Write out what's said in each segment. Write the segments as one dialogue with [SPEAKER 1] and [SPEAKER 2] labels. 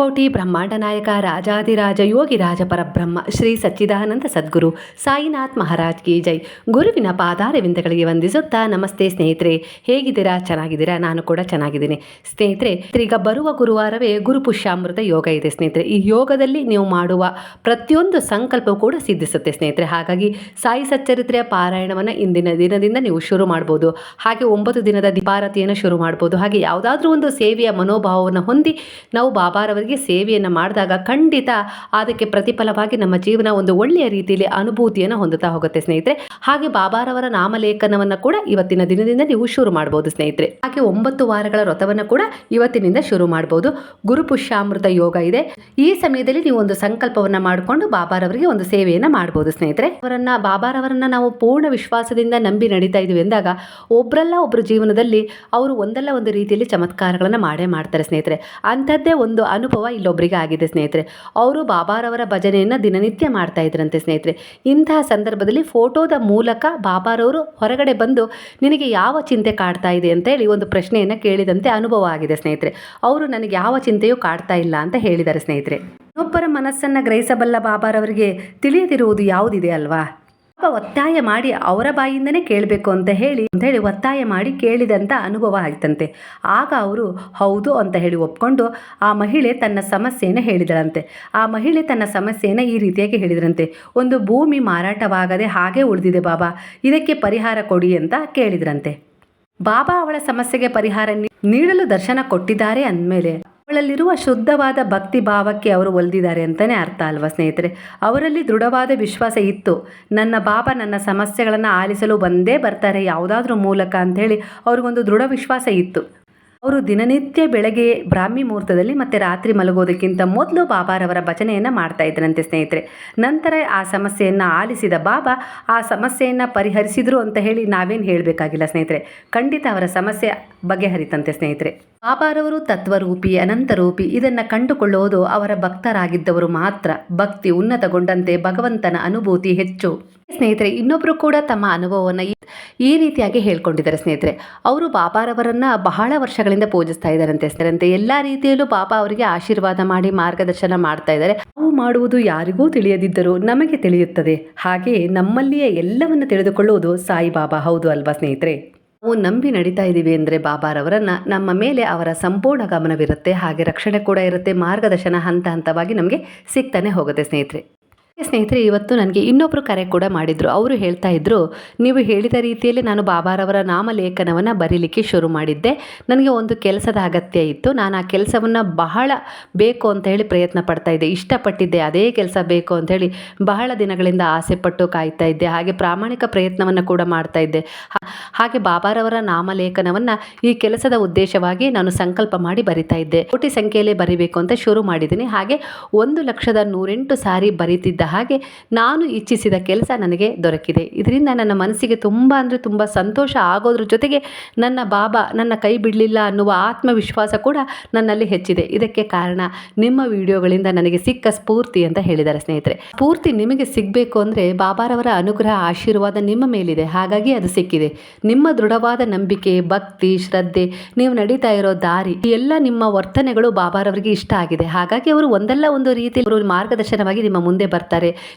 [SPEAKER 1] ಅನಂತಕೋಟಿ ಬ್ರಹ್ಮಾಂಡ ನಾಯಕ ರಾಜಾದಿರಾಜ ಯೋಗಿ ರಾಜ, ಪರಬ್ರಹ್ಮ, ಶ್ರೀ ಸಚ್ಚಿದಾನಂದ ಸದ್ಗುರು, ಸಾಯಿನಾಥ್ ಮಹಾರಾಜ್ ಕಿ ಜೈ. ಗುರುವಿನ ಪಾದಾರವಿಂದಗಳಿಗೆ ವಂದಿಸುತ್ತಾ ನಮಸ್ತೆ ಸ್ನೇಹಿತರೆ. ಹೇಗಿದ್ದೀರಾ? ಚೆನ್ನಾಗಿದ್ದೀರಾ? ನಾನು ಕೂಡ ಚೆನ್ನಾಗಿದ್ದೀನಿ. ಸ್ನೇಹಿತರೆ ಈಗ ಬರುವ ಗುರುವಾರವೇ ಗುರು ಪುಷ್ಯಾಮೃತ ಯೋಗ ಇದೆ ಸ್ನೇಹಿತರೆ. ಈ ಯೋಗದಲ್ಲಿ ನೀವು ಮಾಡುವ ಪ್ರತಿಯೊಂದು ಸಂಕಲ್ಪ ಕೂಡ ಸಿದ್ಧಿಸುತ್ತೆ ಸ್ನೇಹಿತರೆ. ಹಾಗಾಗಿ ಸಾಯಿ ಸಚ್ಚರಿತ್ರೆಯ ಪಾರಾಯಣವನ್ನು ಇಂದಿನ ದಿನದಿಂದ ನೀವು ಶುರು ಮಾಡ್ಬೋದು. ಹಾಗೆ ಒಂಬತ್ತು ದಿನದ ದೀಪಾರತಿಯನ್ನು ಶುರು ಮಾಡ್ಬೋದು. ಹಾಗೆ ಯಾವುದಾದ್ರೂ ಒಂದು ಸೇವೆಯ ಮನೋಭಾವವನ್ನು ಹೊಂದಿ ನಾವು ಬಾಬಾರವರಿಗೆ ಸೇವೆಯನ್ನು ಮಾಡಿದಾಗ ಖಂಡಿತ ಅದಕ್ಕೆ ಪ್ರತಿಫಲವಾಗಿ ನಮ್ಮ ಜೀವನ ಒಂದು ಒಳ್ಳೆಯ ರೀತಿಯಲ್ಲಿ ಅನುಭೂತಿಯನ್ನು ಹೊಂದುತ್ತಾ ಹೋಗುತ್ತೆ ಸ್ನೇಹಿತರೆ. ಹಾಗೆ ಬಾಬಾರವರ ನಾಮಲೇಖನವನ್ನು ಕೂಡ ಇವತ್ತಿನ ದಿನದಿಂದ ನೀವು ಶುರು ಮಾಡಬಹುದು ಸ್ನೇಹಿತರೆ. ಹಾಗೆ ಒಂಬತ್ತು ವಾರಗಳ ವ್ರತವನ್ನು ಕೂಡ ಇವತ್ತಿನಿಂದ ಶುರು ಮಾಡ್ಬೋದು. ಗುರುಪುಷ್ಯಾಮೃತ ಯೋಗ ಇದೆ. ಈ ಸಮಯದಲ್ಲಿ ನೀವು ಒಂದು ಸಂಕಲ್ಪವನ್ನ ಮಾಡಿಕೊಂಡು ಬಾಬಾರವರಿಗೆ ಒಂದು ಸೇವೆಯನ್ನು ಮಾಡಬಹುದು ಸ್ನೇಹಿತರೆ. ಅವರನ್ನ ಬಾಬಾರವರನ್ನ ನಾವು ಪೂರ್ಣ ವಿಶ್ವಾಸದಿಂದ ನಂಬಿ ನಡೀತಾ ಇದೀವಿ ಎಂದಾಗ ಒಬ್ಬರಲ್ಲ ಒಬ್ಬರ ಜೀವನದಲ್ಲಿ ಅವರು ಒಂದಲ್ಲ ಒಂದು ರೀತಿಯಲ್ಲಿ ಚಮತ್ಕಾರಗಳನ್ನು ಮಾಡೇ ಮಾಡ್ತಾರೆ ಸ್ನೇಹಿತರೆ. ಅಂಥದ್ದೇ ಒಂದು ಅನುಭವ ಇಲ್ಲೊಬ್ಬರಿಗೆ ಆಗಿದೆ ಸ್ನೇಹಿತರೆ. ಅವರು ಬಾಬಾರವರ ಭಜನೆಯನ್ನು ದಿನನಿತ್ಯ ಮಾಡ್ತಾ ಇದ್ರಂತೆ ಸ್ನೇಹಿತರೆ. ಇಂತಹ ಸಂದರ್ಭದಲ್ಲಿ ಫೋಟೋದ ಮೂಲಕ ಬಾಬಾರವರು ಹೊರಗಡೆ ಬಂದು ನಿನಗೆ ಯಾವ ಚಿಂತೆ ಕಾಡ್ತಾ ಇದೆ ಅಂತ ಹೇಳಿ ಒಂದು ಪ್ರಶ್ನೆಯನ್ನು ಕೇಳಿದಂತೆ ಅನುಭವ ಆಗಿದೆ ಸ್ನೇಹಿತರೆ. ಅವರು ನನಗೆ ಯಾವ ಚಿಂತೆಯೂ ಕಾಡ್ತಾ ಇಲ್ಲ ಅಂತ ಹೇಳಿದ್ದಾರೆ ಸ್ನೇಹಿತರೆ. ಇನ್ನೊಬ್ಬರ ಮನಸ್ಸನ್ನು ಗ್ರಹಿಸಬಲ್ಲ ಬಾಬಾರವರಿಗೆ ತಿಳಿಯದಿರುವುದು ಯಾವುದಿದೆ ಅಲ್ವಾ? ಒತ್ತಾಯ ಮಾಡಿ ಅವರ ಬಾಯಿಂದನೇ ಕೇಳಬೇಕು ಅಂತ ಹೇಳಿ ಅಂತ ಹೇಳಿ ಒತ್ತಾಯ ಮಾಡಿ ಕೇಳಿದಂಥ ಅನುಭವ ಆಯ್ತಂತೆ. ಆಗ ಅವರು, ಹೌದು ಅಂತ ಹೇಳಿ ಒಪ್ಕೊಂಡು ಆ ಮಹಿಳೆ ತನ್ನ ಸಮಸ್ಯೆಯನ್ನು ಹೇಳಿದಳಂತೆ. ಆ ಮಹಿಳೆ ತನ್ನ ಸಮಸ್ಯೆಯನ್ನು ಈ ರೀತಿಯಾಗಿ ಹೇಳಿದ್ರಂತೆ. ಒಂದು ಭೂಮಿ ಮಾರಾಟವಾಗದೆ ಹಾಗೆ ಉಳಿದಿದೆ ಬಾಬಾ, ಇದಕ್ಕೆ ಪರಿಹಾರ ಕೊಡಿ ಅಂತ ಕೇಳಿದ್ರಂತೆ. ಬಾಬಾ ಅವಳ ಸಮಸ್ಯೆಗೆ ಪರಿಹಾರ ನೀಡಲು ದರ್ಶನ ಕೊಟ್ಟಿದ್ದಾರೆ ಅಂದಮೇಲೆ ಅವಳಲ್ಲಿರುವ ಶುದ್ಧವಾದ ಭಕ್ತಿ ಭಾವಕ್ಕೆ ಅವರು ಒಲ್ದಿದ್ದಾರೆ ಅಂತಲೇ ಅರ್ಥ ಅಲ್ವಾ ಸ್ನೇಹಿತರೆ? ಅವರಲ್ಲಿ ದೃಢವಾದ ವಿಶ್ವಾಸ ಇತ್ತು. ನನ್ನ ಬಾಬಾ ನನ್ನ ಸಮಸ್ಯೆಗಳನ್ನು ಆಲಿಸಲು ಬಂದೇ ಬರ್ತಾರೆ ಯಾವುದಾದ್ರೂ ಮೂಲಕ ಅಂಥೇಳಿ ಅವ್ರಿಗೊಂದು ದೃಢ ವಿಶ್ವಾಸ ಇತ್ತು. ಅವರು ದಿನನಿತ್ಯ ಬೆಳಗ್ಗೆ ಬ್ರಾಹ್ಮಿ ಮುಹೂರ್ತದಲ್ಲಿ ಮತ್ತೆ ರಾತ್ರಿ ಮಲಗೋದಕ್ಕಿಂತ ಮೊದಲು ಬಾಬಾರವರ ಭಜನೆಯನ್ನು ಮಾಡ್ತಾ ಇದ್ರಂತೆ ಸ್ನೇಹಿತರೆ. ನಂತರ ಆ ಸಮಸ್ಯೆಯನ್ನು ಆಲಿಸಿದ ಬಾಬಾ, ಆ ಸಮಸ್ಯೆಯನ್ನು ಪರಿಹರಿಸಿದ್ರು ಅಂತ ಹೇಳಿ ನಾವೇನು ಹೇಳಬೇಕಾಗಿಲ್ಲ ಸ್ನೇಹಿತರೆ. ಖಂಡಿತ ಅವರ ಸಮಸ್ಯೆ ಬಗೆಹರಿತಂತೆ ಸ್ನೇಹಿತರೆ. ಬಾಬಾರವರು ತತ್ವರೂಪಿ, ಅನಂತರೂಪಿ, ಇದನ್ನು ಕಂಡುಕೊಳ್ಳುವುದು ಅವರ ಭಕ್ತರಾಗಿದ್ದವರು ಮಾತ್ರ. ಭಕ್ತಿ ಉನ್ನತಗೊಂಡಂತೆ ಭಗವಂತನ ಅನುಭೂತಿ ಹೆಚ್ಚು. ಸ್ನೇಹಿತರೆ ಇನ್ನೊಬ್ಬರು ಕೂಡ ತಮ್ಮ ಅನುಭವವನ್ನು ಈ- ರೀತಿಯಾಗಿ ಹೇಳ್ಕೊಂಡಿದ್ದಾರೆ ಸ್ನೇಹಿತರೆ. ಅವರು ಬಾಬಾರವರನ್ನ ಬಹಳ ವರ್ಷಗಳಿಂದ ಪೂಜಿಸ್ತಾ ಇದ್ದಾರಂತೆ ಸ್ನೇಹಿತರಂತೆ ಎಲ್ಲ ರೀತಿಯಲ್ಲೂ ಬಾಬಾ ಅವರಿಗೆ ಆಶೀರ್ವಾದ ಮಾಡಿ ಮಾರ್ಗದರ್ಶನ ಮಾಡ್ತಾ ಇದ್ದಾರೆ. ನಾವು ಮಾಡುವುದು ಯಾರಿಗೂ ತಿಳಿಯದಿದ್ದರೂ ನಮಗೆ ತಿಳಿಯುತ್ತದೆ. ಹಾಗೆಯೇ ನಮ್ಮಲ್ಲಿಯೇ ಎಲ್ಲವನ್ನು ತಿಳಿದುಕೊಳ್ಳುವುದು ಸಾಯಿಬಾಬಾ. ಹೌದು ಅಲ್ವಾ ಸ್ನೇಹಿತರೆ? ನಾವು ನಂಬಿ ನಡೀತಾ ಇದ್ದೀವಿ ಅಂದರೆ ಬಾಬಾರವರನ್ನು. ನಮ್ಮ ಮೇಲೆ ಅವರ ಸಂಪೂರ್ಣ ಗಮನವಿರುತ್ತೆ. ಹಾಗೆ ರಕ್ಷಣೆ ಕೂಡ ಇರುತ್ತೆ. ಮಾರ್ಗದರ್ಶನ ಹಂತ ಹಂತವಾಗಿ ನಮಗೆ ಸಿಗ್ತಾನೆ ಹೋಗುತ್ತೆ ಸ್ನೇಹಿತರೆ. ಸ್ನೇಹಿತರೆ, ಇವತ್ತು ನನಗೆ ಇನ್ನೊಬ್ಬರು ಕರೆ ಕೂಡ ಮಾಡಿದರು. ಅವರು ಹೇಳ್ತಾ ಇದ್ದರು ನೀವು ಹೇಳಿದ ರೀತಿಯಲ್ಲಿ ನಾನು ಬಾಬಾರವರ ನಾಮಲೇಖನವನ್ನು ಬರೀಲಿಕ್ಕೆ ಶುರು ಮಾಡಿದ್ದೆ. ನನಗೆ ಒಂದು ಕೆಲಸದ ಅಗತ್ಯ ಇತ್ತು. ನಾನು ಆ ಕೆಲಸವನ್ನು ಬಹಳ ಬೇಕು ಅಂತ ಹೇಳಿ ಪ್ರಯತ್ನ ಪಡ್ತಾ ಇದ್ದೆ. ಇಷ್ಟಪಟ್ಟಿದ್ದೆ, ಅದೇ ಕೆಲಸ ಬೇಕು ಅಂತ ಹೇಳಿ ಬಹಳ ದಿನಗಳಿಂದ ಆಸೆಪಟ್ಟು ಕಾಯ್ತಾ ಇದ್ದೆ. ಹಾಗೆ ಪ್ರಾಮಾಣಿಕ ಪ್ರಯತ್ನವನ್ನು ಕೂಡ ಮಾಡ್ತಾ ಇದ್ದೆ. ಹಾಗೆ ಬಾಬಾರವರ ನಾಮಲೇಖನವನ್ನು ಈ ಕೆಲಸದ ಉದ್ದೇಶವಾಗಿ ನಾನು ಸಂಕಲ್ಪ ಮಾಡಿ ಬರಿತಾ ಇದ್ದೆ. ಕೋಟಿ ಸಂಖ್ಯೆಯಲ್ಲೇ ಬರಿಬೇಕು ಅಂತ ಶುರು ಮಾಡಿದ್ದೀನಿ. ಹಾಗೆ ಒಂದು ಲಕ್ಷದ ನೂರೆಂಟು ಸಾರಿ ಬರೀತಿದ್ದ ಹಾಗೆ ನಾನು ಇಚ್ಛಿಸಿದ ಕೆಲಸ ನನಗೆ ದೊರಕಿದೆ. ಇದರಿಂದ ನನ್ನ ಮನಸ್ಸಿಗೆ ತುಂಬ ಅಂದರೆ ತುಂಬ ಸಂತೋಷ ಆಗೋದ್ರ ಜೊತೆಗೆ ನನ್ನ ಬಾಬಾ ನನ್ನ ಕೈ ಬಿಡಲಿಲ್ಲ ಅನ್ನುವ ಆತ್ಮವಿಶ್ವಾಸ ಕೂಡ ನನ್ನಲ್ಲಿ ಹೆಚ್ಚಿದೆ. ಇದಕ್ಕೆ ಕಾರಣ ನಿಮ್ಮ ವಿಡಿಯೋಗಳಿಂದ ನನಗೆ ಸಿಕ್ಕ ಸ್ಫೂರ್ತಿ ಅಂತ ಹೇಳಿದ್ದಾರೆ ಸ್ನೇಹಿತರೆ. ಸ್ಫೂರ್ತಿ ನಿಮಗೆ ಸಿಗಬೇಕು ಅಂದರೆ ಬಾಬಾರವರ ಅನುಗ್ರಹ ಆಶೀರ್ವಾದ ನಿಮ್ಮ ಮೇಲಿದೆ. ಹಾಗಾಗಿ ಅದು ಸಿಕ್ಕಿದೆ. ನಿಮ್ಮ ದೃಢವಾದ ನಂಬಿಕೆ, ಭಕ್ತಿ, ಶ್ರದ್ಧೆ, ನೀವು ನಡೀತಾ ಇರೋ ದಾರಿ ಎಲ್ಲ ನಿಮ್ಮ ವರ್ತನೆಗಳು ಬಾಬಾರವರಿಗೆ ಇಷ್ಟ ಆಗಿದೆ. ಹಾಗಾಗಿ ಅವರು ಒಂದಲ್ಲ ಒಂದು ರೀತಿ ಮಾರ್ಗದರ್ಶನವಾಗಿ ನಿಮ್ಮ ಮುಂದೆ ಬರ್ತಾರೆ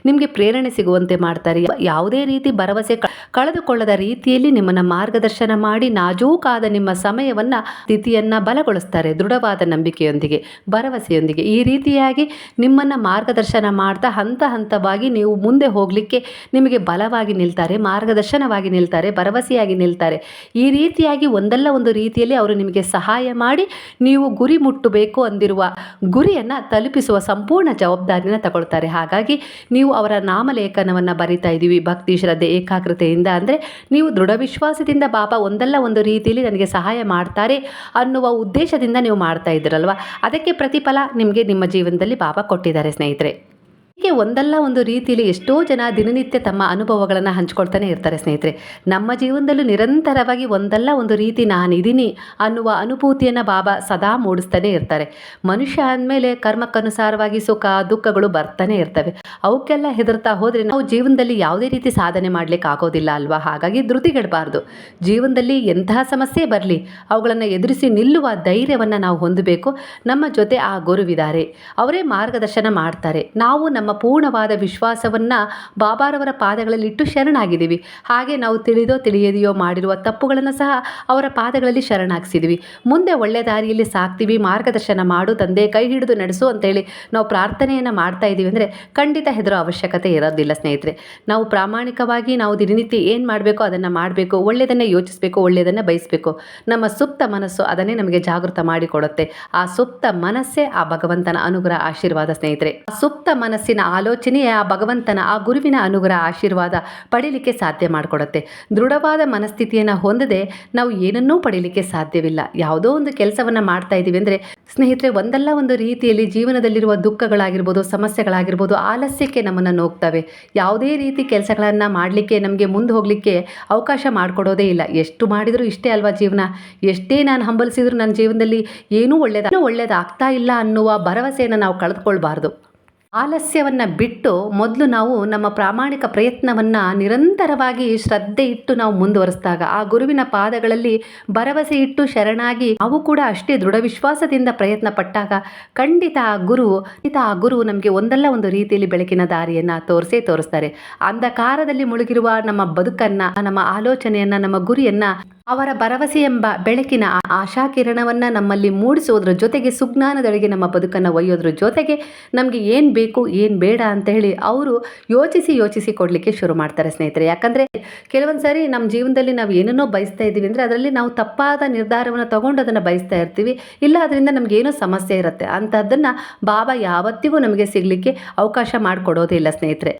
[SPEAKER 1] ನಿಮಗೆ ಪ್ರೇರಣೆ ಸಿಗುವಂತೆ ಮಾಡ್ತಾರೆ. ಯಾವುದೇ ರೀತಿ ಭರವಸೆ ಕಳೆದುಕೊಳ್ಳದ ರೀತಿಯಲ್ಲಿ ನಿಮ್ಮನ್ನ ಮಾರ್ಗದರ್ಶನ ಮಾಡಿ ನಾಜೂಕಾದ ನಿಮ್ಮ ಸಮಯವನ್ನ, ಸ್ಥಿತಿಯನ್ನ ಬಲಗೊಳಿಸ್ತಾರೆ ದೃಢವಾದ ನಂಬಿಕೆಯೊಂದಿಗೆ, ಭರವಸೆಯೊಂದಿಗೆ. ಈ ರೀತಿಯಾಗಿ ನಿಮ್ಮನ್ನ ಮಾರ್ಗದರ್ಶನ ಮಾಡ್ತಾ ಹಂತ ಹಂತವಾಗಿ ನೀವು ಮುಂದೆ ಹೋಗಲಿಕ್ಕೆ ನಿಮಗೆ ಬಲವಾಗಿ ನಿಲ್ತಾರೆ, ಮಾರ್ಗದರ್ಶನವಾಗಿ ನಿಲ್ತಾರೆ, ಭರವಸೆಯಾಗಿ ನಿಲ್ತಾರೆ. ಈ ರೀತಿಯಾಗಿ ಒಂದಲ್ಲ ಒಂದು ರೀತಿಯಲ್ಲಿ ಅವರು ನಿಮಗೆ ಸಹಾಯ ಮಾಡಿ ನೀವು ಗುರಿ ಮುಟ್ಟಬೇಕು ಅಂದಿರುವ ಗುರಿಯನ್ನು ತಲುಪಿಸುವ ಸಂಪೂರ್ಣ ಜವಾಬ್ದಾರಿನ ತಗೊಳ್ತಾರೆ. ಹಾಗಾಗಿ ನೀವು ಅವರ ನಾಮಲೇಖನವನ್ನು ಬರಿತಾ ಇದ್ದೀವಿ ಭಕ್ತಿ, ಶ್ರದ್ಧೆ, ಏಕಾಗ್ರತೆಯಿಂದ. ಅಂದರೆ ನೀವು ದೃಢ ವಿಶ್ವಾಸದಿಂದ ಬಾಬಾ ಒಂದಲ್ಲ ಒಂದು ರೀತಿಯಲ್ಲಿ ನನಗೆ ಸಹಾಯ ಮಾಡ್ತಾರೆ ಅನ್ನುವ ಉದ್ದೇಶದಿಂದ ನೀವು ಮಾಡ್ತಾ ಇದ್ದೀರಲ್ವ? ಅದಕ್ಕೆ ಪ್ರತಿಫಲ ನಿಮಗೆ ನಿಮ್ಮ ಜೀವನದಲ್ಲಿ ಬಾಬಾ ಕೊಟ್ಟಿದ್ದಾರೆ ಸ್ನೇಹಿತರೆ. ಹೀಗೆ ಒಂದಲ್ಲ ಒಂದು ರೀತಿಯಲ್ಲಿ ಎಷ್ಟೋ ಜನ ದಿನನಿತ್ಯ ತಮ್ಮ ಅನುಭವಗಳನ್ನು ಹಂಚ್ಕೊಳ್ತಾನೆ ಇರ್ತಾರೆ ಸ್ನೇಹಿತರೆ. ನಮ್ಮ ಜೀವನದಲ್ಲೂ ನಿರಂತರವಾಗಿ ಒಂದಲ್ಲ ಒಂದು ರೀತಿ ನಾನಿದ್ದೀನಿ ಅನ್ನುವ ಅನುಭೂತಿಯನ್ನು ಬಾಬಾ ಸದಾ ಮೂಡಿಸ್ತಾನೆ ಇರ್ತಾರೆ. ಮನುಷ್ಯ ಅಂದಮೇಲೆ ಕರ್ಮಕ್ಕನುಸಾರವಾಗಿ ಸುಖ, ದುಃಖಗಳು ಬರ್ತಾನೆ ಇರ್ತವೆ. ಅವಕ್ಕೆಲ್ಲ ಹೆದರ್ತಾ ಹೋದರೆ ನಾವು ಜೀವನದಲ್ಲಿ ಯಾವುದೇ ರೀತಿ ಸಾಧನೆ ಮಾಡ್ಲಿಕ್ಕೆ ಆಗೋದಿಲ್ಲ ಅಲ್ವಾ? ಹಾಗಾಗಿ ಧೃತಿಗೆಡಬಾರ್ದು. ಜೀವನದಲ್ಲಿ ಎಂತಹ ಸಮಸ್ಯೆ ಬರಲಿ, ಅವುಗಳನ್ನು ಎದುರಿಸಿ ನಿಲ್ಲುವ ಧೈರ್ಯವನ್ನು ನಾವು ಹೊಂದಬೇಕು. ನಮ್ಮ ಜೊತೆ ಆ ಗುರುವಿದ್ದಾರೆ. ಅವರೇ ಮಾರ್ಗದರ್ಶನ ಮಾಡ್ತಾರೆ. ನಾವು ಪೂರ್ಣವಾದ ವಿಶ್ವಾಸವನ್ನು ಬಾಬಾರವರ ಪಾದಗಳಲ್ಲಿಟ್ಟು ಶರಣಾಗಿದ್ದೀವಿ. ಹಾಗೆ ನಾವು ತಿಳಿದೋ ತಿಳಿಯದೆಯೋ ಮಾಡಿರುವ ತಪ್ಪುಗಳನ್ನು ಸಹ ಅವರ ಪಾದಗಳಲ್ಲಿ ಶರಣಾಗಿಸಿದ್ವಿ ಮುಂದೆ ಒಳ್ಳೆ ದಾರಿಯಲ್ಲಿ ಸಾಕ್ತೀವಿ, ಮಾರ್ಗದರ್ಶನ ಮಾಡು, ತಂದೆ ಕೈ ಹಿಡಿದು ನಡೆಸು ಅಂತೇಳಿ ನಾವು ಪ್ರಾರ್ಥನೆಯನ್ನು ಮಾಡ್ತಾ ಇದ್ದೀವಿ ಅಂದರೆ ಖಂಡಿತ ಹೆದರೋ ಅವಶ್ಯಕತೆ ಇರೋದಿಲ್ಲ ಸ್ನೇಹಿತರೆ. ನಾವು ಪ್ರಾಮಾಣಿಕವಾಗಿ ನಾವು ದಿನನಿತ್ಯ ಏನು ಮಾಡಬೇಕು ಅದನ್ನು ಮಾಡಬೇಕು, ಒಳ್ಳೆಯದನ್ನೇ ಯೋಚಿಸಬೇಕು, ಒಳ್ಳೆಯದನ್ನು ಬಯಸಬೇಕು. ನಮ್ಮ ಸುಪ್ತ ಮನಸ್ಸು ಅದನ್ನೇ ನಮಗೆ ಜಾಗೃತ ಮಾಡಿಕೊಡುತ್ತೆ. ಆ ಸುಪ್ತ ಮನಸ್ಸೇ ಆ ಭಗವಂತನ ಅನುಗ್ರಹ, ಆಶೀರ್ವಾದ ಸ್ನೇಹಿತರೆ. ಆ ಸುಪ್ತ ಮನಸ್ಸಿನ ಆಲೋಚನೆಯೇ ಆ ಭಗವಂತನ ಆ ಗುರುವಿನ ಅನುಗ್ರಹ ಆಶೀರ್ವಾದ ಪಡೀಲಿಕ್ಕೆ ಸಾಧ್ಯ ಮಾಡಿಕೊಡುತ್ತೆ. ದೃಢವಾದ ಮನಸ್ಥಿತಿಯನ್ನು ಹೊಂದದೆ ನಾವು ಏನನ್ನೂ ಪಡೀಲಿಕ್ಕೆ ಸಾಧ್ಯವಿಲ್ಲ. ಯಾವುದೋ ಒಂದು ಕೆಲಸವನ್ನು ಮಾಡ್ತಾ ಇದ್ದೀವಿ ಅಂದರೆ ಸ್ನೇಹಿತರೆ, ಒಂದಲ್ಲ ಒಂದು ರೀತಿಯಲ್ಲಿ ಜೀವನದಲ್ಲಿರುವ ದುಃಖಗಳಾಗಿರ್ಬೋದು, ಸಮಸ್ಯೆಗಳಾಗಿರ್ಬೋದು ಆಲಸ್ಯಕ್ಕೆ ನಮ್ಮನ್ನು ನೋಗ್ತವೆ. ಯಾವುದೇ ರೀತಿ ಕೆಲಸಗಳನ್ನು ಮಾಡಲಿಕ್ಕೆ, ನಮಗೆ ಮುಂದೆ ಹೋಗಲಿಕ್ಕೆ ಅವಕಾಶ ಮಾಡಿಕೊಡೋದೇ ಇಲ್ಲ. ಎಷ್ಟು ಮಾಡಿದರೂ ಇಷ್ಟೇ ಅಲ್ವಾ ಜೀವನ? ಎಷ್ಟೇ ನಾನು ಹಂಬಲಿಸಿದ್ರು ನನ್ನ ಜೀವನದಲ್ಲಿ ಏನೂ ಒಳ್ಳೆಯದ ಒಳ್ಳೆಯದಾಗ್ತಾ ಇಲ್ಲ ಅನ್ನುವ ಭರವಸೆಯನ್ನು ನಾವು ಕಳೆದುಕೊಳ್ಬಾರ್ದು. ಆಲಸ್ಯವನ್ನು ಬಿಟ್ಟು ಮೊದಲು ನಾವು ನಮ್ಮ ಪ್ರಾಮಾಣಿಕ ಪ್ರಯತ್ನವನ್ನು ನಿರಂತರವಾಗಿ ಶ್ರದ್ಧೆ ಇಟ್ಟು ನಾವು ಮುಂದುವರಿಸಿದಾಗ ಆ ಗುರುವಿನ ಪಾದಗಳಲ್ಲಿ ಭರವಸೆ ಇಟ್ಟು ಶರಣಾಗಿ ನಾವು ಕೂಡ ಅಷ್ಟೇ ದೃಢ ವಿಶ್ವಾಸದಿಂದ ಪ್ರಯತ್ನ ಪಟ್ಟಾಗ ಖಂಡಿತ ಆ ಗುರು, ಖಂಡಿತ ಆ ಗುರು ನಮಗೆ ಒಂದಲ್ಲ ಒಂದು ರೀತಿಯಲ್ಲಿ ಬೆಳಕಿನ ದಾರಿಯನ್ನು ತೋರಿಸೇ ತೋರಿಸ್ತಾರೆ. ಅಂಧಕಾರದಲ್ಲಿ ಮುಳುಗಿರುವ ನಮ್ಮ ಬದುಕನ್ನು, ನಮ್ಮ ಆಲೋಚನೆಯನ್ನು, ನಮ್ಮ ಗುರಿಯನ್ನು ಅವರ ಭರವಸೆ ಎಂಬ ಬೆಳಕಿನ ಆಶಾ ಕಿರಣವನ್ನು ನಮ್ಮಲ್ಲಿ ಮೂಡಿಸೋದ್ರ ಜೊತೆಗೆ ಸುಜ್ಞಾನದೊಳಗೆ ನಮ್ಮ ಬದುಕನ್ನು ಒಯ್ಯೋದ್ರ ಜೊತೆಗೆ ನಮಗೆ ಏನು ಬೇಕು, ಏನು ಬೇಡ ಅಂತ ಹೇಳಿ ಅವರು ಯೋಚಿಸಿ ಯೋಚಿಸಿ ಕೊಡಲಿಕ್ಕೆ ಶುರು ಮಾಡ್ತಾರೆ ಸ್ನೇಹಿತರೆ. ಯಾಕಂದರೆ ಕೆಲವೊಂದು ಸಾರಿ ನಮ್ಮ ಜೀವನದಲ್ಲಿ ನಾವು ಏನನ್ನೋ ಬಯಸ್ತಾ ಇದ್ದೀವಿ ಅಂದರೆ ಅದರಲ್ಲಿ ನಾವು ತಪ್ಪಾದ ನಿರ್ಧಾರವನ್ನು ತಗೊಂಡು ಅದನ್ನು ಬಯಸ್ತಾ ಇರ್ತೀವಿ. ಇಲ್ಲ, ಅದರಿಂದ ಏನೋ ಸಮಸ್ಯೆ ಇರುತ್ತೆ. ಅಂಥದ್ದನ್ನು ಬಾಬಾ ಯಾವತ್ತಿಗೂ ನಮಗೆ ಸಿಗಲಿಕ್ಕೆ ಅವಕಾಶ ಮಾಡಿಕೊಡೋದೇ ಇಲ್ಲ ಸ್ನೇಹಿತರೆ.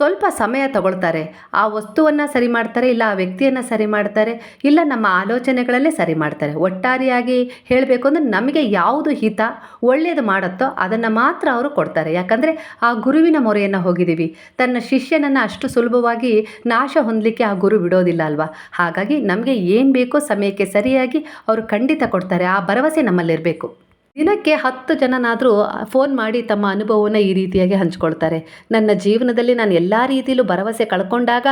[SPEAKER 1] ಸ್ವಲ್ಪ ಸಮಯ ತಗೊಳ್ತಾರೆ. ಆ ವಸ್ತುವನ್ನು ಸರಿ ಮಾಡ್ತಾರೆ, ಇಲ್ಲ ಆ ವ್ಯಕ್ತಿಯನ್ನು ಸರಿ ಮಾಡ್ತಾರೆ, ಇಲ್ಲ ನಮ್ಮ ಆಲೋಚನೆಗಳಲ್ಲೇ ಸರಿ ಮಾಡ್ತಾರೆ. ಒಟ್ಟಾರೆಯಾಗಿ ಹೇಳಬೇಕು ಅಂದರೆ ನಮಗೆ ಯಾವುದು ಹಿತ ಒಳ್ಳೆಯದು ಮಾಡುತ್ತೋ ಅದನ್ನು ಮಾತ್ರ ಅವರು ಕೊಡ್ತಾರೆ. ಯಾಕಂದರೆ ಆ ಗುರುವಿನ ಮೊರೆಯನ್ನು ಹೋಗಿದ್ದೀವಿ. ತನ್ನ ಶಿಷ್ಯನನ್ನು ಅಷ್ಟು ಸುಲಭವಾಗಿ ನಾಶ ಹೊಂದಲಿಕ್ಕೆ ಆ ಗುರು ಬಿಡೋದಿಲ್ಲ ಅಲ್ವಾ? ಹಾಗಾಗಿ ನಮಗೆ ಏನು ಬೇಕೋ ಸಮಯಕ್ಕೆ ಸರಿಯಾಗಿ ಅವರು ಖಂಡಿತ ಕೊಡ್ತಾರೆ. ಆ ಭರವಸೆ ನಮ್ಮಲ್ಲಿರಬೇಕು. ದಿನಕ್ಕೆ ಹತ್ತು ಜನನಾದರೂ ಫೋನ್ ಮಾಡಿ ತಮ್ಮ ಅನುಭವವನ್ನು ಈ ರೀತಿಯಾಗಿ ಹಂಚ್ಕೊಳ್ತಾರೆ. ನನ್ನ ಜೀವನದಲ್ಲಿ ನಾನು ಎಲ್ಲ ರೀತಿಯಲ್ಲೂ ಭರವಸೆ ಕಳ್ಕೊಂಡಾಗ,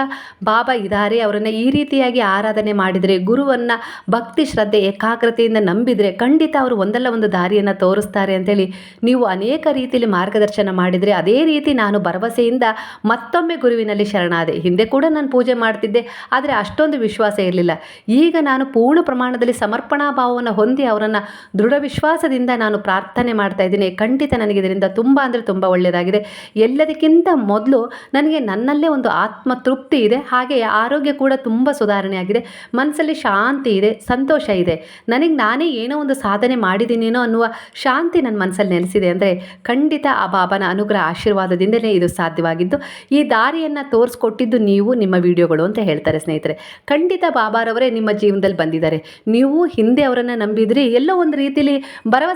[SPEAKER 1] ಬಾಬಾ ಇದ್ದಾರೆ ಅವರನ್ನು ಈ ರೀತಿಯಾಗಿ ಆರಾಧನೆ ಮಾಡಿದರೆ, ಗುರುವನ್ನು ಭಕ್ತಿ ಶ್ರದ್ಧೆ, ಏಕಾಗ್ರತೆಯಿಂದ ನಂಬಿದರೆ ಖಂಡಿತ ಅವರು ಒಂದಲ್ಲ ಒಂದು ದಾರಿಯನ್ನು ತೋರಿಸ್ತಾರೆ ಅಂತೇಳಿ ನೀವು ಅನೇಕ ರೀತಿಯಲ್ಲಿ ಮಾರ್ಗದರ್ಶನ ಮಾಡಿದರೆ, ಅದೇ ರೀತಿ ನಾನು ಭರವಸೆಯಿಂದ ಮತ್ತೊಮ್ಮೆ ಗುರುವಿನಲ್ಲಿ ಶರಣಾದೆ. ಹಿಂದೆ ಕೂಡ ನಾನು ಪೂಜೆ ಮಾಡ್ತಿದ್ದೆ, ಆದರೆ ಅಷ್ಟೊಂದು ವಿಶ್ವಾಸ ಇರಲಿಲ್ಲ. ಈಗ ನಾನು ಪೂರ್ಣ ಪ್ರಮಾಣದಲ್ಲಿ ಸಮರ್ಪಣಾ ಭಾವವನ್ನು ಹೊಂದಿ ಅವರನ್ನು ದೃಢ ವಿಶ್ವಾಸದಿಂದ ನಾನು ಪ್ರಾರ್ಥನೆ ಮಾಡ್ತಾ ಇದ್ದೀನಿ. ಖಂಡಿತ ನನಗೆ ಇದರಿಂದ ತುಂಬ ಅಂದರೆ ತುಂಬ ಒಳ್ಳೆಯದಾಗಿದೆ ಎಲ್ಲದಕ್ಕಿಂತ ಮೊದಲು ನನಗೆ ನನ್ನಲ್ಲೇ ಒಂದು ಆತ್ಮ ತೃಪ್ತಿ ಇದೆ. ಹಾಗೆ ಆರೋಗ್ಯ ಕೂಡ ತುಂಬ ಸುಧಾರಣೆ ಆಗಿದೆ ಮನಸ್ಸಲ್ಲಿ ಶಾಂತಿ ಇದೆ, ಸಂತೋಷ ಇದೆ. ನನಗೆ ನಾನೇ ಏನೋ ಒಂದು ಸಾಧನೆ ಮಾಡಿದ್ದೀನೇನೋ ಅನ್ನುವ ಶಾಂತಿ ನನ್ನ ಮನಸ್ಸಲ್ಲಿ ನೆಲೆಸಿದೆ ಅಂದರೆ ಖಂಡಿತ ಆ ಬಾಬಾನ ಅನುಗ್ರಹ ಆಶೀರ್ವಾದದಿಂದಲೇ ಇದು ಸಾಧ್ಯವಾಗಿದ್ದು, ಈ ದಾರಿಯನ್ನು ತೋರಿಸ್ಕೊಟ್ಟಿದ್ದು ನೀವು ನಿಮ್ಮ ವಿಡಿಯೋಗಳು ಅಂತ ಹೇಳ್ತಾರೆ ಸ್ನೇಹಿತರೆ. ಖಂಡಿತ ಬಾಬಾರವರೇ ನಿಮ್ಮ ಜೀವನದಲ್ಲಿ ಬಂದಿದ್ದಾರೆ. ನೀವು ಹಿಂದೆ ಅವರನ್ನು ನಂಬಿದ್ರಿ, ಎಲ್ಲೋ ಒಂದು ರೀತಿಯಲ್ಲಿ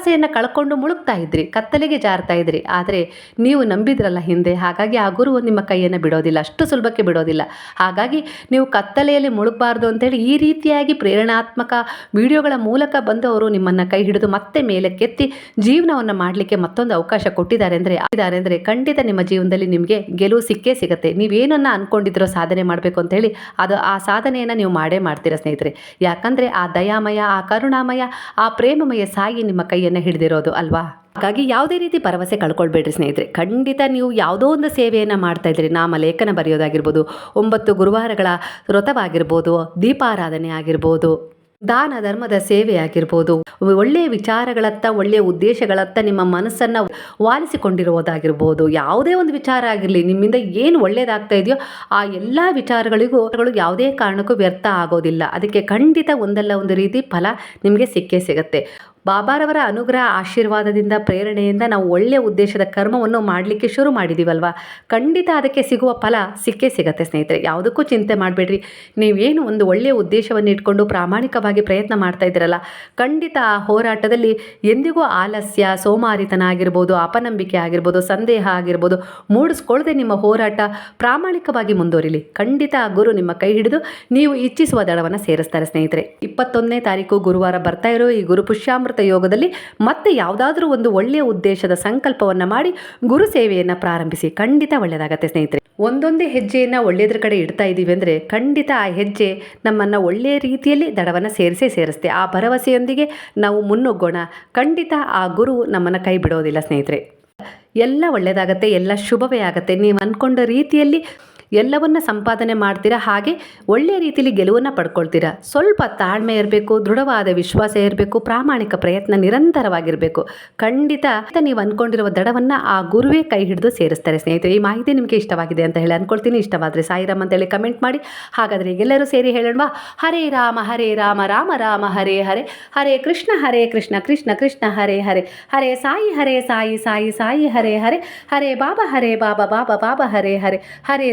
[SPEAKER 1] ಭರವಸೆಯನ್ನು ಕಳ್ಕೊಂಡು ಮುಳುಗ್ತಾ ಇದ್ರಿ, ಕತ್ತಲೆಗೆ ಜಾರ್ತಾ ಇದ್ರಿ. ಆದರೆ ನೀವು ನಂಬಿದ್ರಲ್ಲ ಹಿಂದೆ, ಹಾಗಾಗಿ ಆ ಗುರು ನಿಮ್ಮ ಕೈಯನ್ನು ಬಿಡೋದಿಲ್ಲ, ಅಷ್ಟು ಸುಲಭಕ್ಕೆ ಬಿಡೋದಿಲ್ಲ. ಹಾಗಾಗಿ ನೀವು ಕತ್ತಲೆಯಲ್ಲಿ ಮುಳುಗಬಾರ್ದು ಅಂತೇಳಿ ಈ ರೀತಿಯಾಗಿ ಪ್ರೇರಣಾತ್ಮಕ ವಿಡಿಯೋಗಳ ಮೂಲಕ ಬಂದು ಅವರು ನಿಮ್ಮನ್ನು ಕೈ ಹಿಡಿದು ಮತ್ತೆ ಮೇಲಕ್ಕೆತ್ತಿ ಜೀವನವನ್ನು ಮಾಡಲಿಕ್ಕೆ ಮತ್ತೊಂದು ಅವಕಾಶ ಕೊಟ್ಟಿದ್ದಾರೆ ಅಂದರೆ ಇದ್ದಾರೆ ಅಂದರೆ ಖಂಡಿತ ನಿಮ್ಮ ಜೀವನದಲ್ಲಿ ನಿಮಗೆ ಗೆಲುವು ಸಿಕ್ಕೇ ಸಿಗುತ್ತೆ. ನೀವೇನನ್ನು ಅಂದ್ಕೊಂಡಿದ್ರೋ ಸಾಧನೆ ಮಾಡಬೇಕು ಅಂತೇಳಿ ಅದು ಆ ಸಾಧನೆಯನ್ನು ನೀವು ಮಾಡೇ ಮಾಡ್ತೀರಾ ಸ್ನೇಹಿತರೆ. ಯಾಕಂದರೆ ಆ ದಯಾಮಯ, ಆ ಕರುಣಾಮಯ, ಆ ಪ್ರೇಮಮಯ ಸಾಯಿ ನಿಮ್ಮ ಕೈಯನ್ನು ಹಿಡಿದಿರೋದು ಅಲ್ವಾ? ಹಾಗಾಗಿ ಯಾವುದೇ ರೀತಿ ಭರವಸೆ ಕಳ್ಕೊಳ್ಬೇಡ್ರಿ ಸ್ನೇಹಿತರೆ. ಖಂಡಿತ ನೀವು ಯಾವುದೋ ಒಂದು ಸೇವೆಯನ್ನು ಮಾಡ್ತಾ ಇದ್ರಿ. ನಾಮ ಲೇಖನ ಬರೆಯೋದಾಗಿರ್ಬೋದು, ಒಂಬತ್ತು ಗುರುವಾರಗಳ ವ್ರತವಾಗಿರ್ಬೋದು, ದೀಪಾರಾಧನೆ ಆಗಿರ್ಬೋದು, ದಾನ ಧರ್ಮದ ಸೇವೆ ಆಗಿರ್ಬೋದು, ಒಳ್ಳೆಯ ವಿಚಾರಗಳತ್ತ, ಒಳ್ಳೆಯ ಉದ್ದೇಶಗಳತ್ತ ನಿಮ್ಮ ಮನಸ್ಸನ್ನು ವಾಲಿಸಿಕೊಂಡಿರುವುದಾಗಿರ್ಬೋದು ಯಾವುದೇ ಒಂದು ವಿಚಾರ ಆಗಿರಲಿ, ನಿಮ್ಮಿಂದ ಏನು ಒಳ್ಳೆಯದಾಗ್ತಾ ಇದೆಯೋ ಆ ಎಲ್ಲ ವಿಚಾರಗಳಿಗೂ ಗಳು ಯಾವುದೇ ಕಾರಣಕ್ಕೂ ವ್ಯರ್ಥ ಆಗೋದಿಲ್ಲ. ಅದಕ್ಕೆ ಖಂಡಿತ ಒಂದಲ್ಲ ಒಂದು ರೀತಿ ಫಲ ನಿಮಗೆ ಸಿಕ್ಕೇ ಸಿಗುತ್ತೆ. ಬಾಬಾರವರ ಅನುಗ್ರಹ ಆಶೀರ್ವಾದದಿಂದ ಪ್ರೇರಣೆಯಿಂದ ನಾವು ಒಳ್ಳೆಯ ಉದ್ದೇಶದ ಕರ್ಮವನ್ನು ಮಾಡಲಿಕ್ಕೆ ಶುರು ಮಾಡಿದ್ದೀವಲ್ವ ಖಂಡಿತ ಅದಕ್ಕೆ ಸಿಗುವ ಫಲ ಸಿಕ್ಕೇ ಸಿಗತ್ತೆ ಸ್ನೇಹಿತರೆ. ಯಾವುದಕ್ಕೂ ಚಿಂತೆ ಮಾಡಬೇಡ್ರಿ. ನೀವೇನು ಒಂದು ಒಳ್ಳೆಯ ಉದ್ದೇಶವನ್ನು ಇಟ್ಕೊಂಡು ಪ್ರಾಮಾಣಿಕವಾಗಿ ಪ್ರಯತ್ನ ಮಾಡ್ತಾ ಇದ್ದೀರಲ್ಲ, ಖಂಡಿತ ಆ ಹೋರಾಟದಲ್ಲಿ ಎಂದಿಗೂ ಆಲಸ್ಯ, ಸೋಮಾರಿತನ ಆಗಿರ್ಬೋದು, ಅಪನಂಬಿಕೆ ಆಗಿರ್ಬೋದು, ಸಂದೇಹ ಆಗಿರ್ಬೋದು ಮೂಡಿಸ್ಕೊಳ್ಳದೆ ನಿಮ್ಮ ಹೋರಾಟ ಪ್ರಾಮಾಣಿಕವಾಗಿ ಮುಂದುವರಿಲಿ. ಖಂಡಿತ ಆ ಗುರು ನಿಮ್ಮ ಕೈ ಹಿಡಿದು ನೀವು ಇಚ್ಛಿಸುವ ದಳವನ್ನು ಸೇರಿಸ್ತಾರೆ ಸ್ನೇಹಿತರೆ. ಇಪ್ಪತ್ತೊಂದನೇ ತಾರೀಕು ಗುರುವಾರ ಬರ್ತಾ ಇರೋ ಈ ಗುರು ಪುಷ್ಯಾಮೃತ ಯೋಗದಲ್ಲಿ ಮತ್ತೆ ಯಾವುದಾದ್ರೂ ಒಂದು ಒಳ್ಳೆಯ ಉದ್ದೇಶದ ಸಂಕಲ್ಪವನ್ನು ಮಾಡಿ ಗುರು ಸೇವೆಯನ್ನು ಪ್ರಾರಂಭಿಸಿ ಖಂಡಿತ ಒಳ್ಳೆಯದಾಗತ್ತೆ ಸ್ನೇಹಿತರೆ. ಒಂದೊಂದೇ ಹೆಜ್ಜೆಯನ್ನು ಒಳ್ಳೆಯದ್ರ ಕಡೆ ಇಡ್ತಾ ಇದ್ದೀವಿ ಅಂದರೆ ಖಂಡಿತ ಆ ಹೆಜ್ಜೆ ನಮ್ಮನ್ನು ಒಳ್ಳೆಯ ರೀತಿಯಲ್ಲಿ ದಡವನ್ನು ಸೇರಿಸೇ ಸೇರಿಸುತ್ತೆ ಆ ಭರವಸೆಯೊಂದಿಗೆ ನಾವು ಮುನ್ನುಗ್ಗೋಣ. ಖಂಡಿತ ಆ ಗುರು ನಮ್ಮನ್ನು ಕೈ ಬಿಡೋದಿಲ್ಲ ಸ್ನೇಹಿತರೆ. ಎಲ್ಲ ಒಳ್ಳೆಯದಾಗತ್ತೆ, ಎಲ್ಲ ಶುಭವೇ ಆಗುತ್ತೆ. ನೀವು ಅಂದ್ಕೊಂಡ ರೀತಿಯಲ್ಲಿ ಎಲ್ಲವನ್ನ ಸಂಪಾದನೆ ಮಾಡ್ತೀರಾ? ಹಾಗೆ ಒಳ್ಳೆಯ ರೀತಿಯಲ್ಲಿ ಗೆಲುವನ್ನು ಪಡ್ಕೊಳ್ತೀರಾ? ಸ್ವಲ್ಪ ತಾಳ್ಮೆ ಇರಬೇಕು, ದೃಢವಾದ ವಿಶ್ವಾಸ ಇರಬೇಕು, ಪ್ರಾಮಾಣಿಕ ಪ್ರಯತ್ನ ನಿರಂತರವಾಗಿರಬೇಕು. ಖಂಡಿತ ನೀವು ಅಂದ್ಕೊಂಡಿರುವ ದಡವನ್ನು ಆ ಗುರುವೇ ಕೈ ಹಿಡಿದು ಸೇರಿಸ್ತಾರೆ ಸ್ನೇಹಿತರೆ. ಈ ಮಾಹಿತಿ ನಿಮಗೆ ಇಷ್ಟವಾಗಿದೆ ಅಂತ ಹೇಳಿ ಅಂದ್ಕೊಳ್ತೀನಿ ಇಷ್ಟವಾದರೆ ಸಾಯಿರಾಮ್ ಅಂತೇಳಿ ಕಮೆಂಟ್ ಮಾಡಿ. ಹಾಗಾದರೆ ಎಲ್ಲರೂ ಸೇರಿ ಹೇಳೋಣ ಹರೇ ರಾಮ ಹರೇ ರಾಮ ರಾಮ ರಾಮ, ಹರೇ ಹರೇ. ಹರೇ ಕೃಷ್ಣ ಹರೇ ಕೃಷ್ಣ ಕೃಷ್ಣ ಕೃಷ್ಣ, ಹರೇ ಹರೇ. ಹರೇ ಸಾಯಿ ಹರೇ ಸಾಯಿ ಸಾಯಿ ಸಾಯಿ, ಹರೇ ಹರೇ. ಹರೇ ಬಾಬಾ ಹರೇ ಬಾಬಾ ಬಾಬಾ ಬಾಬಾ, ಹರೇ ಹರೇ. ಹರೇ